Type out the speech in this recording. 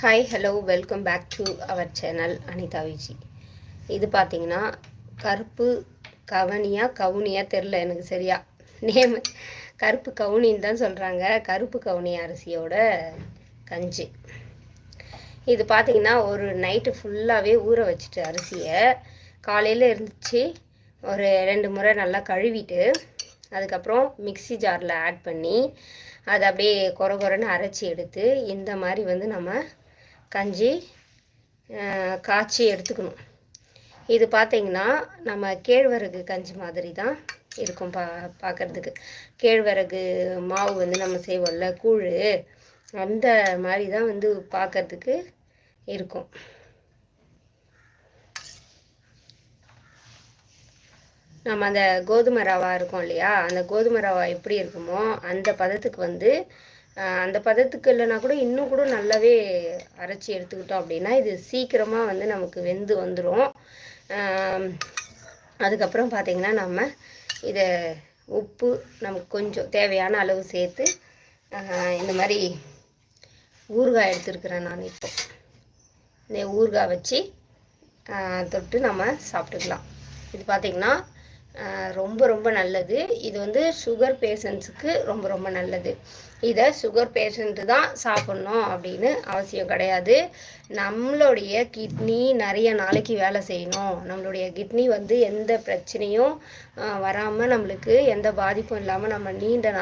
Hi hello welcome back to our channel Anitha Viji இது பார்த்தீங்கன்னா கருப்பு கவனியா கவுனியா தெரில எனக்கு சரியா. நேம் கருப்பு கவுனின்னு தான் சொல்கிறாங்க கருப்பு கவுனி அரிசியோட கஞ்சி. இது பார்த்தீங்கன்னா ஒரு நைட்டு ஃபுல்லாகவே ஊற வச்சுட்டு அரிசியை காலையில் இருந்துச்சு. ஒரு ரெண்டு முறை நல்லா கழுவிட்டு அதுக்கப்புறம் மிக்ஸி ஜாரில் ஆட் பண்ணி அதை அப்படியே கொர கொரன்னு அரைச்சி எடுத்து இந்த மாதிரி வந்து நம்ம கஞ்சி காய்ச்சி எடுத்துக்கணும். இது பார்த்தீங்கன்னா நம்ம கேழ்வரகு கஞ்சி மாதிரி தான் இருக்கும் பா பார்க்குறதுக்கு கேழ்வரகு மாவு வந்து நம்ம செய்வோம்ல கூழ் அந்த மாதிரி தான் வந்து பார்க்கறதுக்கு இருக்கும். நம்ம அந்த கோதுமை ரவா இருக்கும் இல்லையா அந்த கோதுமை ரவா எப்படி இருக்குமோ அந்த பதத்துக்கு வந்து அந்த பதத்துக்கு இல்லைனா கூட இன்னும் கூட நல்லாவே அரைச்சி எடுத்துக்கிட்டோம் அப்படின்னா இது சீக்கிரமாக வந்து நமக்கு வெந்து வந்துடும் அதுக்கப்புறம் பார்த்திங்கன்னா நம்ம இதை உப்பு நமக்கு கொஞ்சம் தேவையான அளவு சேர்த்து இந்த மாதிரி ஊறுகாய் எடுத்துருக்குறேன் நான் இப்போ. இந்த ஊறுகாய் வச்சு தொட்டு நம்ம சாப்பிட்டுக்கலாம். இது பார்த்திங்கன்னா ரொம்ப ரொம்ப நல்லது. இது வந்து சுகர் பேஷண்ட்ஸுக்கு ரொம்ப ரொம்ப நல்லது. இதை சுகர் பேஷண்ட்டு தான் சாப்பிட்ணும் அப்படின்னு அவசியம் கிடையாது. நம்மளுடைய கிட்னி நிறைய நாளைக்கு வேலை செய்யணும். நம்மளுடைய கிட்னி வந்து எந்த பிரச்சனையும் வராமல் நம்மளுக்கு எந்த பாதிப்பும் இல்லாமல் நம்ம நீண்ட நாள்